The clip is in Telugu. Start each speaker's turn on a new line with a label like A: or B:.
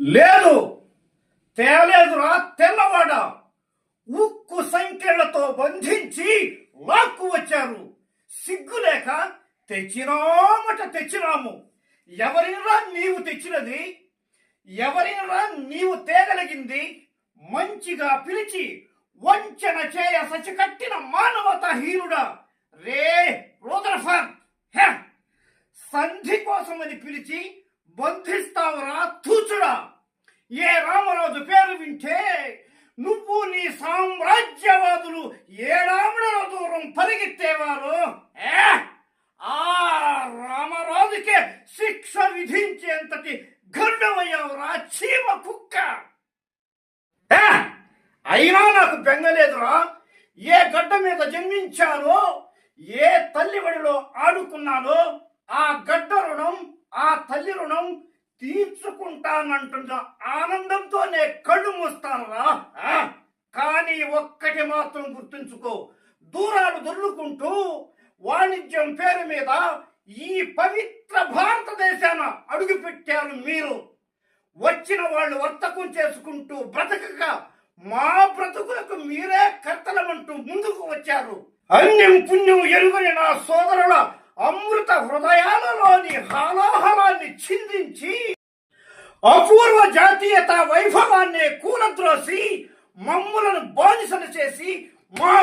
A: లేదు. తేలేదురా తెల్లవాడ. ఉక్కు సంఖ్యలతో బంధించి లాక్కు వచ్చారు. సిగ్గులేక తెచ్చినామట తెచ్చినాము. ఎవరినరా నీవు తెచ్చినది? ఎవరినరా నీవు తేగలిగింది? మంచిగా పిలిచి వంచన చేయ సచి కట్టిన మానవతాహీనుడా రే రోదరఫర్ హే! సంధి కోసమని పిలిచి బంధిస్తావురా తు ఏ రామరాజు పేరు వింటే నువ్వు నీ సామ్రాజ్యవాదులు ఏడామిడల దూరం పరిగెత్తేవారు? ఆ రామరాజుకే శిక్ష విధించేంతటి గర్వమయ్యావురా చీమ కుక్క. అయినా నాకు బెంగలేదురా ఏ గడ్డ మీద జన్మించానో ఏ తల్లి ఆడుకున్నానో ఆ గడ్డ రుణం ఆ తల్లి రుణం తీర్చుకుంటానంటున్న ఆనందంతోనే కళ్ళు మూస్తానురా? ఆ? కానీ ఒక్కటి మాత్రం గుర్తుంచుకో. దూరాలు దొర్లుకుంటూ వాణిజ్యం పేరు మీద ఈ పవిత్ర భారతదేశాన అడుగుపెట్టారు మీరు. వచ్చిన వాళ్ళు వర్తకం చేసుకుంటూ బ్రతకక మా బ్రతుకులకు మీరే కర్తలమంటూ ముందుకు వచ్చారు. అన్యం పుణ్యం ఎరుగని నా సోదరుల అమృత హృదయాలలో అపూర్వ జాతీయత వైభవాన్ని కూలద్రోసి మమ్ములను బానిసలు చేసి మా